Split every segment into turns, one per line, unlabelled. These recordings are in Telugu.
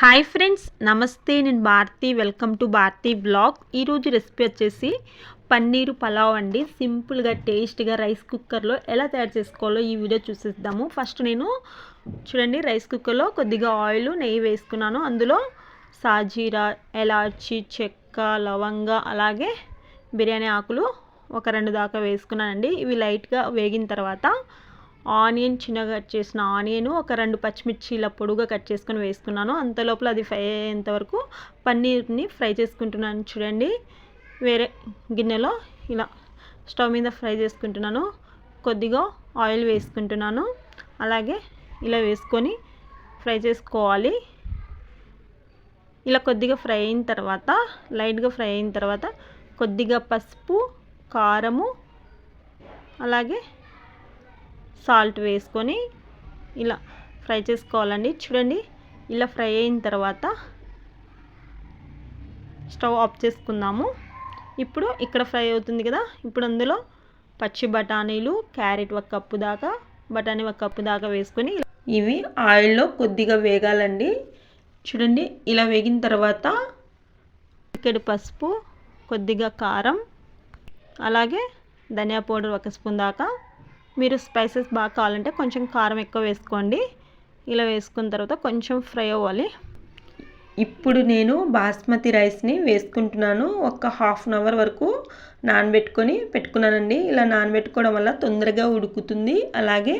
హాయ్ ఫ్రెండ్స్ నమస్తే నేను Bharathi. Welcome to Bharathi blog ఈరోజు రెసిపీ వచ్చేసి పన్నీరు పలావ్ అండి. సింపుల్గా టేస్ట్గా రైస్ కుక్కర్లో ఎలా తయారు చేసుకోవాలో ఈ వీడియో చూసేద్దాము. ఫస్ట్ నేను చూడండి రైస్ కుక్కర్లో కొద్దిగా ఆయిల్ నెయ్యి వేసుకున్నాను. అందులో సాజీరా ఎలాచి చెక్క లవంగ అలాగే బిర్యానీ ఆకులు ఒక రెండు దాకా వేసుకున్నానండి. ఇవి లైట్గా వేగిన తర్వాత ఆనియన్ చిన్నగా కట్ చేసిన ఆనియన్ ఒక రెండు పచ్చిమిర్చి ఇలా పొడుగా కట్ చేసుకొని వేసుకున్నాను. అంత లోపల అది ఫ్రై అయ్యేంత వరకు పన్నీర్ని ఫ్రై చేసుకుంటున్నాను చూడండి. వేరే గిన్నెలో ఇలా స్టవ్ మీద ఫ్రై చేసుకుంటున్నాను. కొద్దిగా ఆయిల్ వేసుకుంటున్నాను. అలాగే ఇలా వేసుకొని ఫ్రై చేసుకోవాలి. ఇలా కొద్దిగా ఫ్రై అయిన తర్వాత లైట్గా ఫ్రై అయిన తర్వాత కొద్దిగా పసుపు కారము అలాగే సాల్ట్ వేసుకొని ఇలా ఫ్రై చేసుకోవాలండి. చూడండి ఇలా ఫ్రై అయిన తర్వాత స్టవ్ ఆఫ్ చేసుకుందాము. ఇప్పుడు ఇక్కడ ఫ్రై అవుతుంది కదా ఇప్పుడు అందులో పచ్చి బఠానీలు క్యారెట్ ఒక కప్పు దాకా బఠానీ ఒక కప్పు దాకా వేసుకొని ఇవి ఆయిల్లో కొద్దిగా వేగాలండి. చూడండి ఇలా వేగిన తర్వాత ఇక్కడ పసుపు కొద్దిగా కారం అలాగే ధనియా పౌడర్ ఒక స్పూన్ దాకా మీరు స్పైసెస్ బాగా కావాలంటే కొంచెం కారం ఎక్కువ వేసుకోండి. ఇలా వేసుకున్న తర్వాత కొంచెం ఫ్రై అవ్వాలి. ఇప్పుడు నేను బాస్మతి రైస్ని వేసుకుంటున్నాను. ఒక హాఫ్ అన్ అవర్ వరకు నానబెట్టుకొని పెట్టుకున్నానండి. ఇలా నానబెట్టుకోవడం వల్ల తొందరగా ఉడుకుతుంది. అలాగే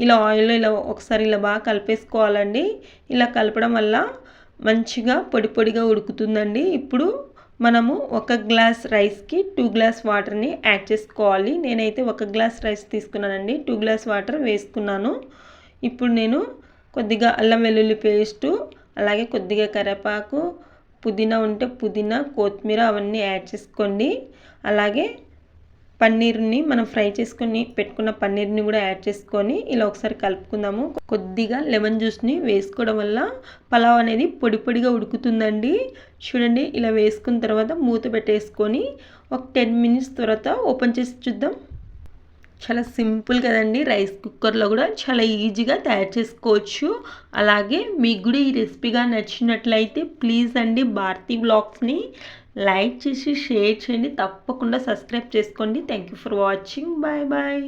ఇలా ఆయిల్లో ఇలా ఒకసారి ఇలా బాగా కలిపేసుకోవాలండి. ఇలా కలపడం వల్ల మంచిగా పొడి పొడిగా ఉడుకుతుందండి. ఇప్పుడు మనము ఒక గ్లాస్ రైస్కి టూ గ్లాస్ వాటర్ని యాడ్ చేసుకోవాలి. నేనైతే ఒక గ్లాస్ రైస్ తీసుకున్నానండి. టూ గ్లాస్ వాటర్ వేసుకున్నాను. ఇప్పుడు నేను కొద్దిగా అల్లం వెల్లుల్లి పేస్టు అలాగే కొద్దిగా కరివేపాకు పుదీనా ఉంటే పుదీనా కొత్తిమీర అవన్నీ యాడ్ చేసుకోండి. అలాగే పన్నీర్ని మనం ఫ్రై చేసుకొని పెట్టుకున్న పన్నీర్ని కూడా యాడ్ చేసుకొని ఇలా ఒకసారి కలుపుకుందాము. కొద్దిగా లెమన్ జ్యూస్ని వేసుకోవడం వల్ల పలావ్ అనేది పొడి పొడిగా ఉడుకుతుందండి. చూడండి ఇలా వేసుకున్న తర్వాత మూత పెట్టేసుకొని ఒక టెన్ మినిట్స్ తర్వాత ఓపెన్ చేసి చూద్దాం. చాలా సింపుల్ కదండి. రైస్ కుక్కర్లో కూడా చాలా ఈజీగా తయారు చేసుకోవచ్చు. అలాగే మీకు కూడా ఈ రెసిపీగా నచ్చినట్లయితే ప్లీజ్ అండి భారతీ బ్లాగ్స్ని లైక్ చేసి షేర్ చేయండి. తప్పకుండా సబ్స్క్రైబ్ చేసుకోండి. Thank you for watching. Bye bye.